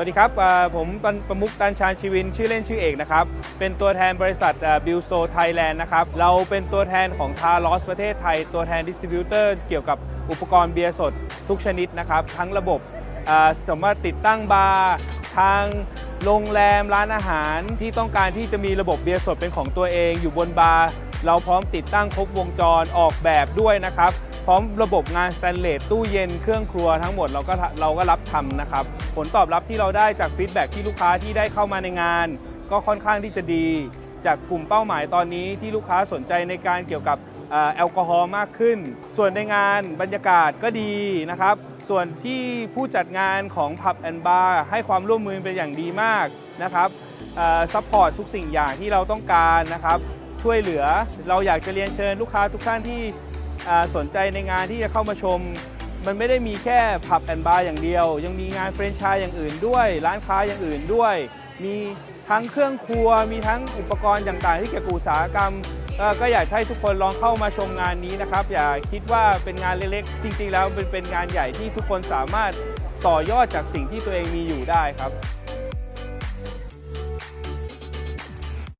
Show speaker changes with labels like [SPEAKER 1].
[SPEAKER 1] วัสดีครับผมปประมุกตันชาญชีวิน ชื่อเล่นชื่อเอกนะครับ เป็นตัวแทนบริษัทบิลสโตร์ไทยแลนด์นะครับ เราเป็นตัวแทนของทาลอสประเทศไทย ตัวแทนดิสติบิวเตอร์เกี่ยวกับอุปกรณ์เบียร์สดทุกชนิดนะครับ ทั้งระบบสามารถติดตั้งบาร์ทางโรงแรมร้านอาหารที่ต้องการที่จะมีระบบเบียร์สดเป็นของตัวเองอยู่บนบาร์เราพร้อมติดตั้งครบวงจรออกแบบด้วยนะครับ พร้อมระบบงานสแตนเลสตู้เย็นเครื่องครัวทั้งหมดเราก็เราก็รับทำนะครับ ผลตอบรับที่เราได้จากฟีดแบ็กที่ลูกค้าที่ได้เข้ามาในงาน ก็ค่อนข้างที่จะดี จากกลุ่มเป้าหมายตอนนี้ที่ลูกค้าสนใจในการเกี่ยวกับแอลกอฮอล์มากขึ้น ส่วนในงานบรรยากาศก็ดีนะครับ ส่วนที่ผู้จัดงานของผับแอนบาร์ให้ความร่วมมือเป็นอย่างดีมากนะครับซัพพอร์ตทุกสิ่งอย่างที่เราต้องการนะครับ ช่วยเหลือเราอยากจะเรียนเชิญลูกค้าทุกท่านที่ สนใจในงานที่จะเข้ามาชม มันไม่ได้มีแค่ผับแอนบาร์อย่างเดียว ยังมีงานเฟรนไชส์อย่างอื่นด้วย ร้านค้าอย่างอื่นด้วย มีทั้งเครื่องครัว มีทั้งอุปกรณ์ต่างๆ ที่เกี่ยวกับอุตสาหกรรม ก็อยากให้ทุกคนลองเข้ามาชมงานนี้นะครับ อย่าคิดว่าเป็นงานเล็กๆ จริงๆ แล้วเป็นงานใหญ่ที่ทุกคนสามารถต่อยอดจากสิ่งที่ตัวเองมีอยู่ได้ครับ